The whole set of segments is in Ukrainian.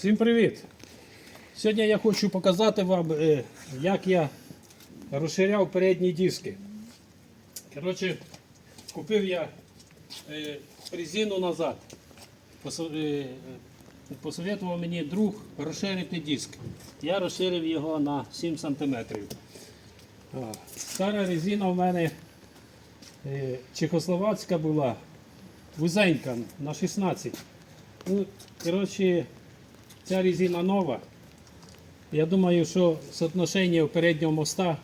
Всім привіт! Сьогодні я хочу показати вам, е, як я розширяв передні диски. Коротше, купив я е, резину назад. Е, Посоветував мені друг розширити диск. Я розширив його на 7 см. Стара резина в мене чехословацька була, вузенька на 16. Ну, коротше, ця резина нова. Я думаю, що соотношення переднього моста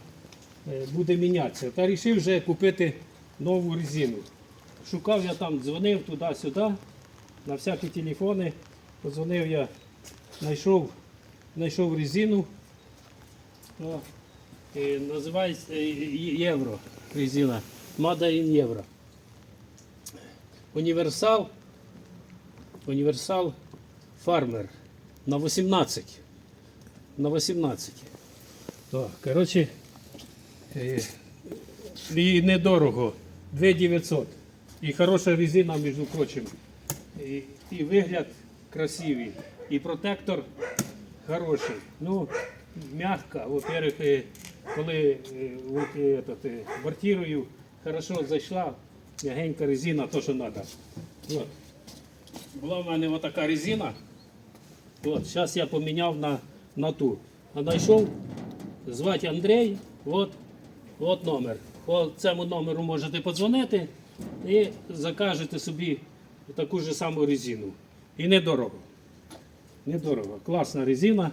е, буде мінятися. Та вирішив вже купити нову резину. Шукав я там, дзвонив туди-сюди, на всякі телефони. Подзвонив я, знайшов, знайшов резину. О, і називається Євро резина. Made in Євро. Універсал. Універсал Фармер на 18. На 18. Так, коротше, е, і недорого. 2900. І хороша резина, між прочим. І, і вигляд красивий. І протектор хороший. Ну, мягко. Во-первых, е, коли е, от, этот, бортирую, хорошо зайшла, мягенька резина, то, що треба. Була в мене отака резина. От, зараз я поміняв на, на ту. А знайшов, звати Андрій, от, от номер. По цьому номеру можете подзвонити і закажете собі таку ж саму резину. І недорого. Недорого. Класна резина.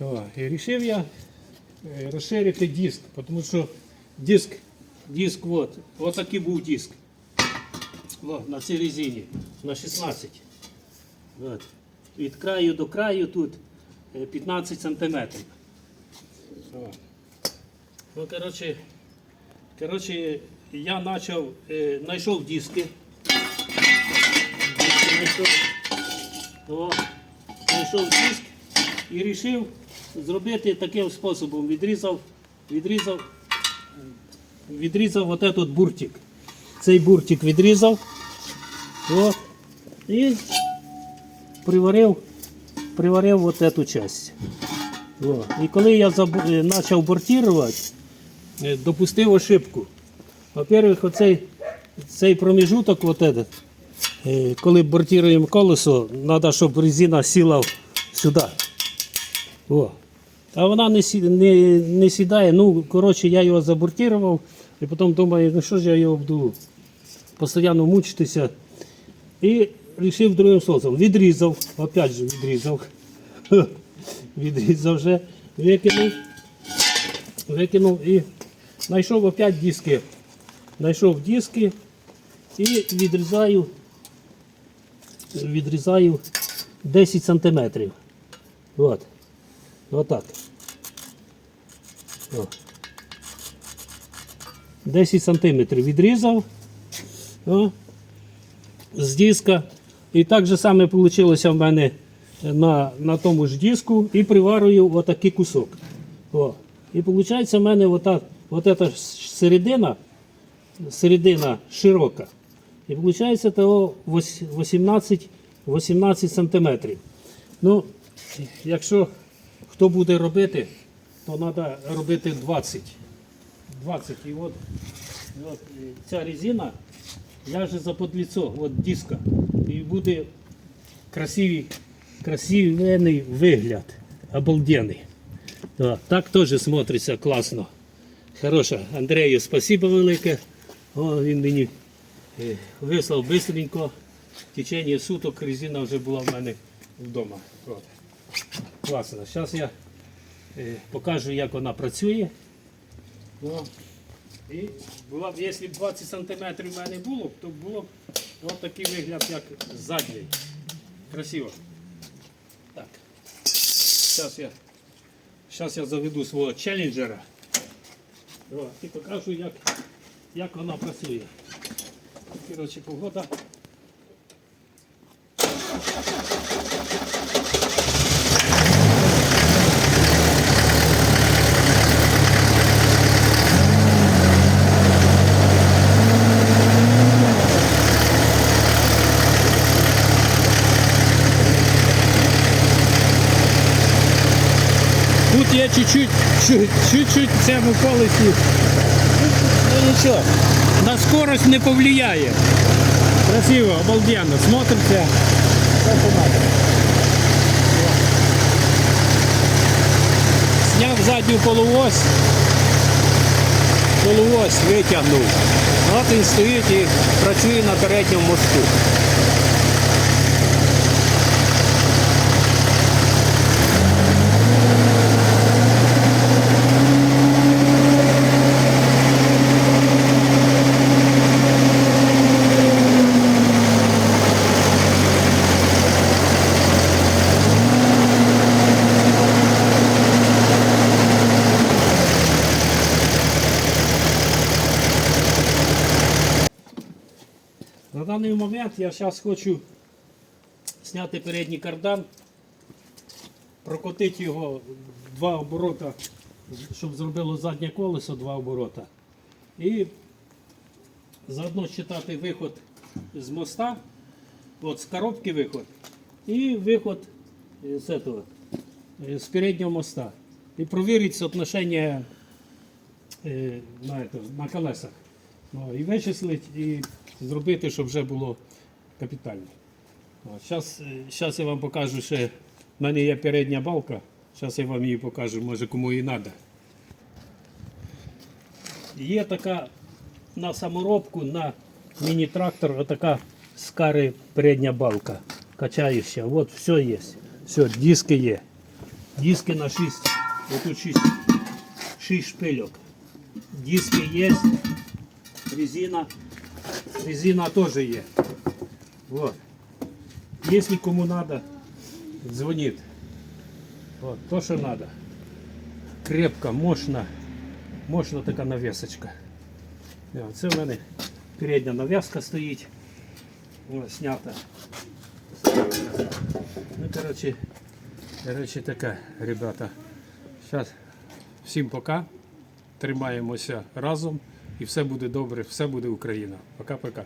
О, і вирішив я е, розширити диск, тому що диск, диск от, от такий був диск. О, на цій резині, на 16. От. Від краю до краю тут е, 15 сантиметрів. Ну, коротше, коротше, я почав, е, знайшов диски. Диски знайшов. Диск і вирішив зробити таким способом. Відрізав, відрізав, відрізав от этот буртик. Цей буртик відрізав. От, і приварив, приварив вот эту часть. О. І коли я почав бортувати, е, допустив ошибку. Во-первых, оцей цей проміжуток, вот этот, е, коли бортуємо колесо, треба, щоб резина сіла сюди. О. А вона не, сі- не, не сідає. Ну, коротше, я його забортував і потім думаю, ну що ж я його буду постійно мучитися. І вирішив другим способом. Відрізав, опять же відрізав. Відрізав вже, викинув. Викинув і знайшов опять диски. Знайшов диски і відрізаю, відрізаю 10 сантиметрів. От. Отак. О. 10 сантиметрів відрізав. О з диска. І так же саме вийшло в мене на, на тому ж диску і приварую отакий кусок. О. І виходить в мене отак, от эта середина, середина широка. І виходить того 18, 18 сантиметрів. Ну, якщо хто буде робити, то треба робити 20. 20. І от, от е, ця резина ляже за подліцо, от диска. І буде красивий, красивий вигляд. Обалденний. Так, так теж смотриться класно. Хороша. Андрею спасибо велике. О, він мені е, вислав швидко. В течение суток резина вже була в мене вдома. От. Класно. Зараз я е, покажу, як вона працює. І була б, якщо б 20 см в мене було, то було б ось такий вигляд, як задній. Красиво. Так. Зараз я, зараз я заведу свого челленджера. І покажу, як, як вона працює. Коротше, погода. Є чуть-чуть, чуть- чуть-чуть в цьому колесі. Ну нічого, на скорость не повлияє. Красиво, обалденно, смотриться. Все, що задню полуось. Полуось витягнув. От він стоїть і працює на передньому мосту. Даний момент я зараз хочу зняти передній кардан, прокотити його два оборота, щоб зробило заднє колесо, два оборота. І заодно читати виход з моста, от з коробки виход, і виход е, з, этого, е, з переднього моста. І провірити соотношення е, на, на колесах. Ну, і вичислити, і зробити, щоб вже було капітально. Зараз, зараз я вам покажу ще. В мене є передня балка. Зараз я вам її покажу, може кому і треба. Є така на саморобку, на міні-трактор, отака з кари передня балка. Качающа. От все є. Все, диски є. Диски на 6. Отут 6, 6 шпильок. Диски є. Резина. Резина тоже есть. Вот. Если кому надо, звонит. Вот, то, что надо. Крепко, мощно. Мощна така навісочка. Е, Це в мене передня нав'язка стоїть. О, снята. Ну, коротше, коротше така, ребята. Зараз всім пока. Тримаємося разом І все буде добре, все буде Україна. Пока-пока.